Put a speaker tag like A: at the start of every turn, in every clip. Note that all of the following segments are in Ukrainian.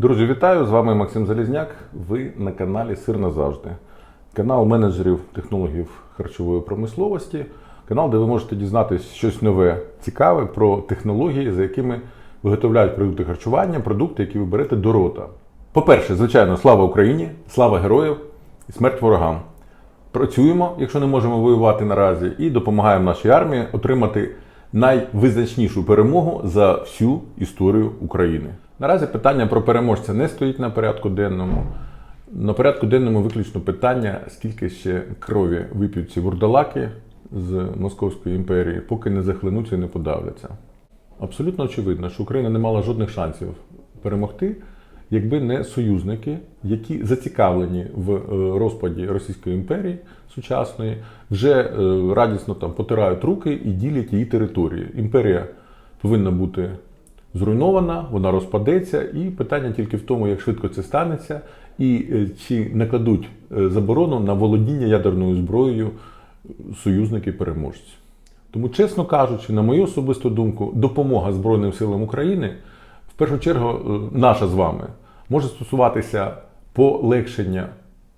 A: Друзі, вітаю! З вами Максим Залізняк. Ви на каналі Сир назавжди. Канал менеджерів технологів харчової промисловості. Канал, де ви можете дізнатися щось нове, цікаве про технології, за якими виготовляють продукти харчування, продукти, які ви берете до рота. По-перше, звичайно, слава Україні, слава героїв і смерть ворогам. Працюємо, якщо не можемо воювати наразі, і допомагаємо нашій армії отримати найвизначнішу перемогу за всю історію України. Наразі питання про переможця не стоїть на порядку денному. На порядку денному виключно питання, скільки ще крові вип'ють ці вурдалаки з Московської імперії, поки не захлинуться і не подавляться. Абсолютно очевидно, що Україна не мала жодних шансів перемогти, якби не союзники, які зацікавлені в е, розпаді Російської імперії сучасної, вже е, радісно там потирають руки і ділять її території. Імперія повинна бути зруйнована, вона розпадеться, і питання тільки в тому, як швидко це станеться, і е, чи накладуть е, заборону на володіння ядерною зброєю союзники-переможці. Тому, чесно кажучи, на мою особисту думку, допомога Збройним силам України, в першу чергу, е, наша з вами, може стосуватися полегшення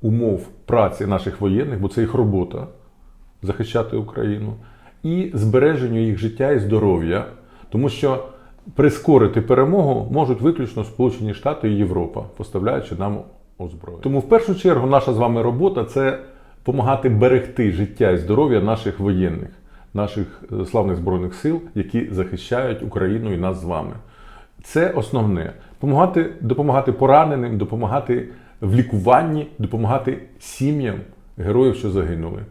A: умов праці наших воєнних, бо це їх робота захищати Україну, і збереженню їх життя і здоров'я, тому що прискорити перемогу можуть виключно Сполучені Штати і Європа, поставляючи нам озброєння. Тому в першу чергу наша з вами робота це допомагати берегти життя і здоров'я наших воєнних, наших е, славних збройних сил, які захищають Україну і нас з вами. Це основне. Допомагати, допомагати пораненим, допомагати в лікуванні, допомагати сім'ям героїв, що загинули.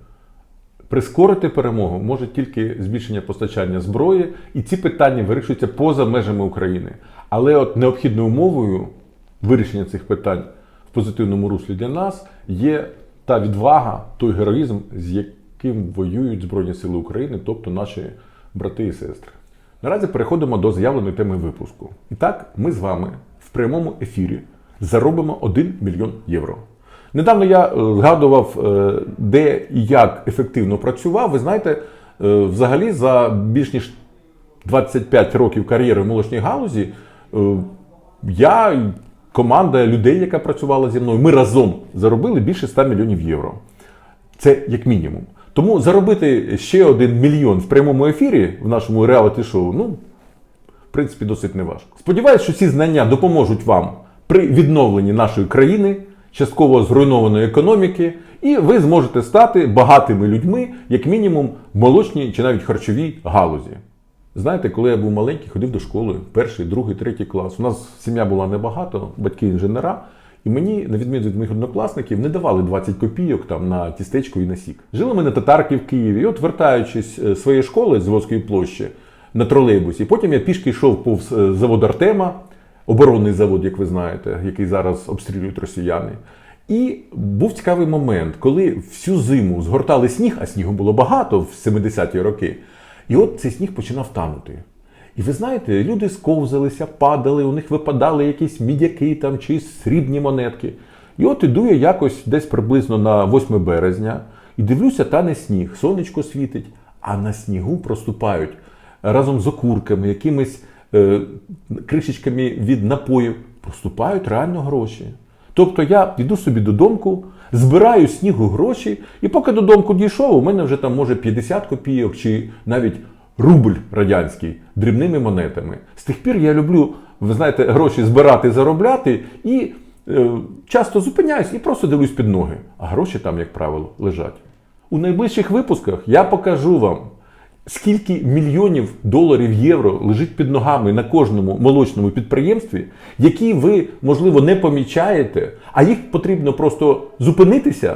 A: Прискорити перемогу може тільки збільшення постачання зброї, і ці питання вирішуються поза межами України. Але от необхідною умовою вирішення цих питань в позитивному руслі для нас є та відвага, той героїзм, з яким воюють Збройні Сили України, тобто наші брати і сестри. Наразі переходимо до заявленої теми випуску. І так, ми з вами в прямому ефірі заробимо 1 мільйон євро. Недавно я е, згадував, е, де і як ефективно працював. Ви знаєте, е, взагалі за більш ніж 25 років кар'єри в молочній галузі я команда людей, яка працювала зі мною, ми разом заробили більше 100 мільйонів євро. Це як мінімум. Тому заробити ще один мільйон в прямому ефірі в нашому реаліті-шоу, ну, в принципі, досить неважко. Сподіваюсь, що ці знання допоможуть вам при відновленні нашої країни, частково зруйнованої економіки, і ви зможете стати багатими людьми, як мінімум, в молочній чи навіть харчовій галузі. Знаєте, коли я був маленький, ходив до школи, перший, другий, третій клас. У нас сім'я була небагато, батьки інженера. І мені, на відміну від моїх однокласників, не давали 20 копійок там на тістечко і на сік. Жили ми на татарки в Києві. І от, вертаючись з своєї школи з Заводської площі на тролейбусі, потім я пішки йшов повз е, завод Артема, оборонний завод, як ви знаєте, який зараз обстрілюють росіяни. І був цікавий момент, коли всю зиму згортали сніг, а снігу було багато в 70-ті роки. І от цей сніг починав танути. І ви знаєте, люди сковзалися, падали, у них випадали якісь мідяки там чи срібні монетки. І от іду я якось десь приблизно на 8 березня і дивлюся, тане сніг, сонечко світить, а на снігу проступають разом з окурками, якимись кришечками від напоїв, проступають реально гроші. Тобто я йду собі додому, збираю снігу гроші, і поки додому дійшов, у мене вже там може 50 копійок чи навіть рубль радянський дрібними монетами. З тих пір я люблю, ви знаєте, гроші збирати, заробляти і е, часто зупиняюсь і просто дивлюсь під ноги. А гроші там, як правило, лежать. У найближчих випусках я покажу вам, скільки мільйонів доларів євро лежить під ногами на кожному молочному підприємстві, які ви, можливо, не помічаєте, а їх потрібно просто зупинитися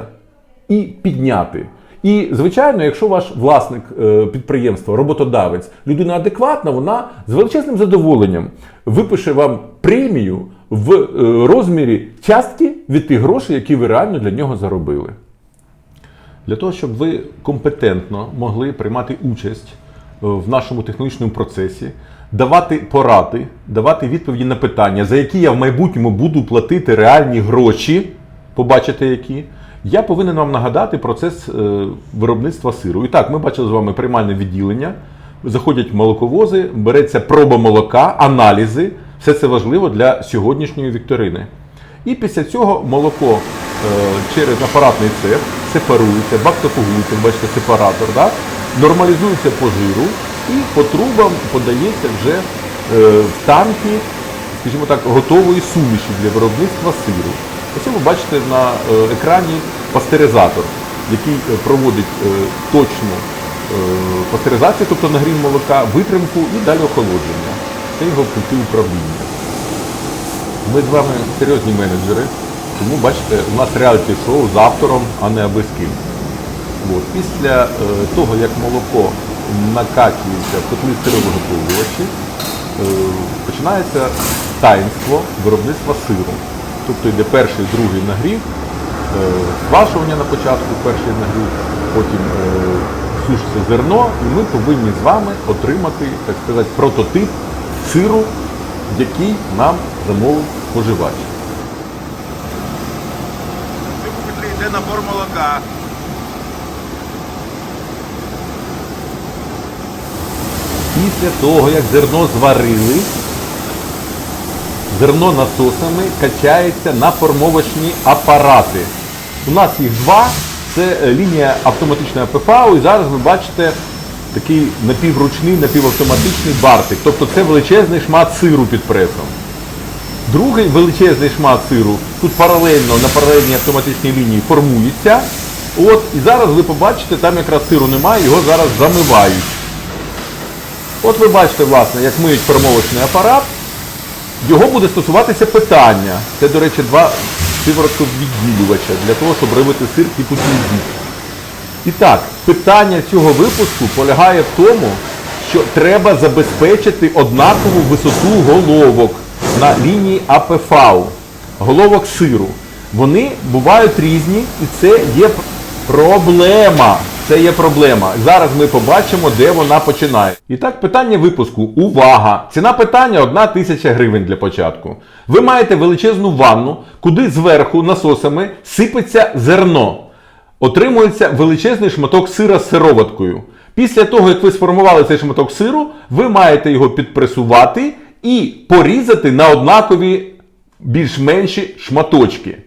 A: і підняти. І, звичайно, якщо ваш власник е, підприємства, роботодавець, людина адекватна, вона з величезним задоволенням випише вам премію в е, розмірі частки від тих грошей, які ви реально для нього заробили. Для того, щоб ви компетентно могли приймати участь е, в нашому технологічному процесі, давати поради, давати відповіді на питання, за які я в майбутньому буду платити реальні гроші, побачите які, я повинен вам нагадати процес е, виробництва сиру. І так, ми бачили з вами приймальне відділення, заходять молоковози, береться проба молока, аналізи, Все це важливо для сьогоднішньої вікторини. І після цього молоко е, через апаратний цех сепарується, бактофугується, бачите, сепаратор, да? нормалізується по жиру і по трубам подається вже е, в танки, скажімо так, готової суміші для виробництва сиру. Ось ви бачите на е, екрані пастеризатор, який е, проводить е, точну пастеризацію, тобто нагрів молока, витримку і далі охолодження. Це його пункти управління. Ми з вами серйозні менеджери, тому бачите, у нас реаліті-шоу з автором, а не аби з ким. От. Після е, того, як молоко накачується в котлі сировиготовлювачі, е, починається таїнство виробництва сиру. Тобто йде перший, другий нагрів, е, квашування на початку, перший нагрів, потім е, сушиться зерно, і ми повинні з вами отримати, так сказати, прототип сиру, який нам замовив споживач.
B: Цьому котлі йде набор молока.
A: Після того, як зерно зварили, зерно насосами качається на формовочні апарати. У нас їх два. Це лінія автоматичної ПФАУ, і зараз ви бачите такий напівручний, напівавтоматичний бартик. Тобто це величезний шмат сиру під пресом. Другий величезний шмат сиру тут паралельно на паралельній автоматичній лінії формується. От, і зараз ви побачите, там якраз сиру немає, його зараз замивають. От ви бачите, власне, як миють формовочний апарат. Його буде стосуватися питання. Це, до речі, два сиворотковідділювача для того, щоб робити сир типу тільзі. І так, питання цього випуску полягає в тому, що треба забезпечити однакову висоту головок на лінії АПФАУ, головок сиру. Вони бувають різні, і це є проблема. Це є проблема. Зараз ми побачимо, де вона починає. І так, питання випуску. Увага! Ціна питання 1 тисяча гривень для початку. Ви маєте величезну ванну, куди зверху насосами сипеться зерно. Отримується величезний шматок сира з сироваткою. Після того, як ви сформували цей шматок сиру, ви маєте його підпресувати і порізати на однакові більш-менші шматочки.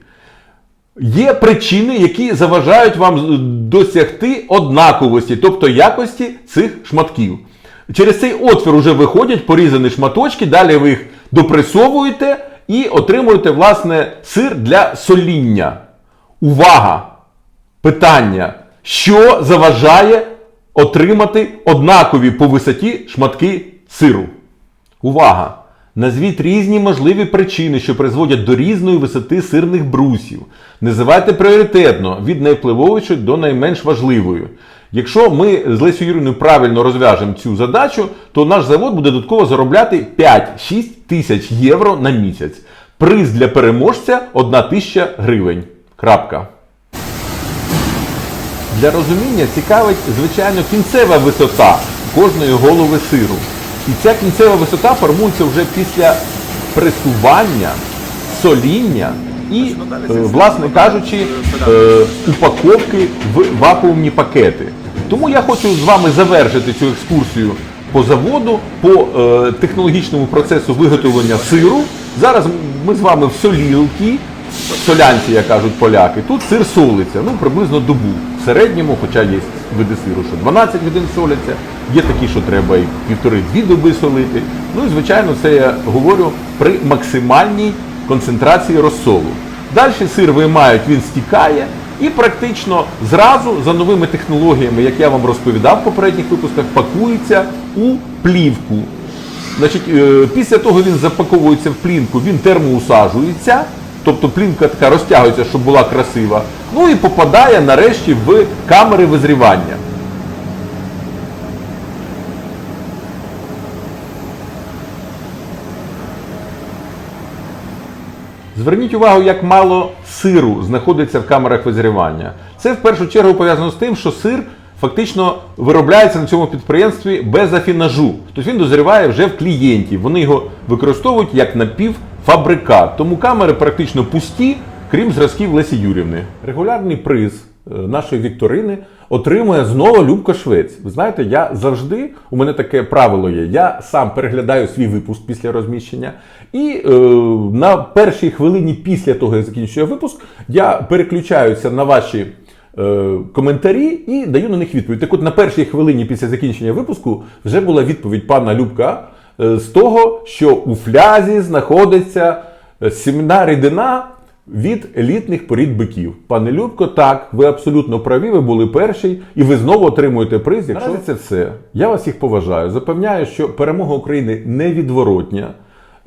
A: Є причини, які заважають вам досягти однаковості, тобто якості цих шматків. Через цей отвір вже виходять порізані шматочки, далі ви їх допресовуєте і отримуєте, власне, сир для соління. Увага! Питання, що заважає отримати однакові по висоті шматки сиру? Увага! Назвіть різні можливі причини, що призводять до різної висоти сирних брусів. Називайте пріоритетно від найвпливовішої до найменш важливої. Якщо ми з Лесю Юрівною правильно розв'яжемо цю задачу, то наш завод буде додатково заробляти 5-6 тисяч євро на місяць. Приз для переможця 1 тисяча гривень. Крапка. Для розуміння цікавить, звичайно, кінцева висота кожної голови сиру. І ця кінцева висота формується вже після пресування, соління і, е, власне кажучи, е, упаковки в вакуумні пакети. Тому я хочу з вами завершити цю екскурсію по заводу, по е, технологічному процесу виготовлення сиру. Зараз ми з вами в солілки, солянці, як кажуть поляки. Тут сир солиться, ну приблизно добу. В середньому, хоча є види сиру, що 12 годин соляться, є такі, що треба і півтори-дві доби солити. Ну і звичайно, це я говорю при максимальній концентрації розсолу. Далі сир виймають, він стікає і практично зразу за новими технологіями, як я вам розповідав в попередніх випусках, пакується у плівку. Значить, е, після того він запаковується в плінку, він термоусаджується, тобто плінка така розтягується, щоб була красива. Ну і попадає нарешті в камери визрівання. Зверніть увагу, як мало сиру знаходиться в камерах визрівання. Це в першу чергу пов'язано з тим, що сир фактично виробляється на цьому підприємстві без афінажу. Тобто він дозріває вже в клієнтів. Вони його використовують як напівфабрикат. Тому камери практично пусті, крім зразків Лесі Юрівни. Регулярний приз е, нашої вікторини отримує знову Любка Швець. Ви знаєте, я завжди, у мене таке правило є. Я сам переглядаю свій випуск після розміщення, і е, на першій хвилині після того, як закінчую випуск, я переключаюся на ваші е, коментарі і даю на них відповідь. Так от на першій хвилині після закінчення випуску вже була відповідь пана Любка з того, що у флязі знаходиться е, сімна рідина від елітних порід биків. Пане Любко, так, ви абсолютно праві, ви були перший, і ви знову отримуєте приз. Якщо це все, я вас всіх поважаю. Запевняю, що перемога України невідворотня.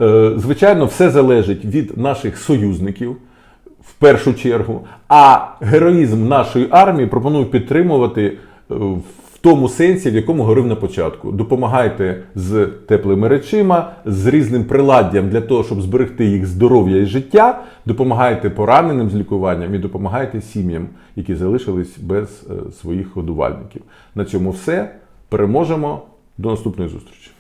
A: Е, Звичайно, все залежить від наших союзників в першу чергу. А героїзм нашої армії пропоную підтримувати е, в тому сенсі, в якому говорив на початку. Допомагайте з теплими речима, з різним приладдям для того, щоб зберегти їх здоров'я і життя. Допомагайте пораненим з лікуванням і допомагайте сім'ям, які залишились без е, своїх годувальників. На цьому все. Переможемо. До наступної зустрічі.